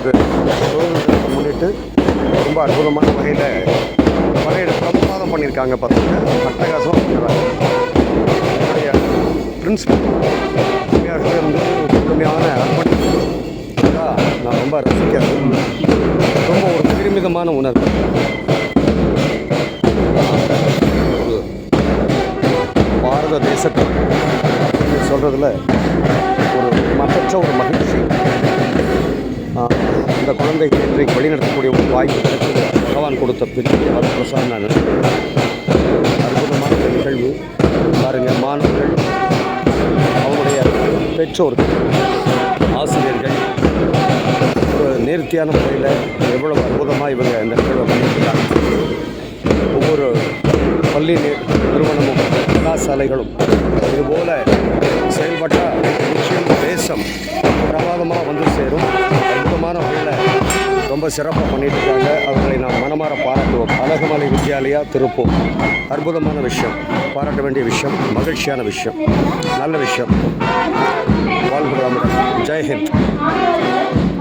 நமக்கு முன்னிட்டு ரொம்ப அற்புதமான வகையில் வகையில் பிரமாதம் பண்ணியிருக்காங்க பார்த்தீங்கன்னா அட்டகாசமாக பண்ணுறாங்க என்னுடைய வந்து உண்மையாக இருந்து முழுமையான நான் ரொம்ப ரசிக்கிறேன். ரொம்ப ஒரு பெருமிதமான உணர்வு. பாரத தேசத்தை சொல்கிறதுல ஒரு மற்ற ஒரு மகிழ்ச்சி. இந்த குழந்தைக்கு இன்றைக்கு வழிநடத்தக்கூடிய ஒரு வாய்ப்பு கிடைத்தது. பகவான் கொடுத்த பெரிய வரப்பிரசாதம் நான் அற்புதமான நிகழ்வு. பாருங்கள் மாணவர்கள் அவங்களுடைய பெற்றோர்கள் ஆசிரியர்கள் ஒரு நேர்த்தியான முறையில் எவ்வளவு அற்புதமாக இவங்க இந்த நிகழ்வை பண்ணியிருக்காங்க. ஒவ்வொரு பள்ளி நிறுவனமும் கலாசாலைகளும் இதுபோல் செயல்பட்டால் நிச்சயம் தேசம் பிரமாதமாக வந்து ரொம்ப சிறப்பாக பண்ணிட்டு இருக்காங்க அவர்களை நாம் மனமாற பாராட்டுவோம். அழகுமலை வித்யாலயா திருப்பூர். அற்புதமான விஷயம். பாராட்ட வேண்டிய விஷயம் மகிழ்ச்சியான விஷயம். நல்ல விஷயம். வாழ்வு ஜெய்ஹிந்த்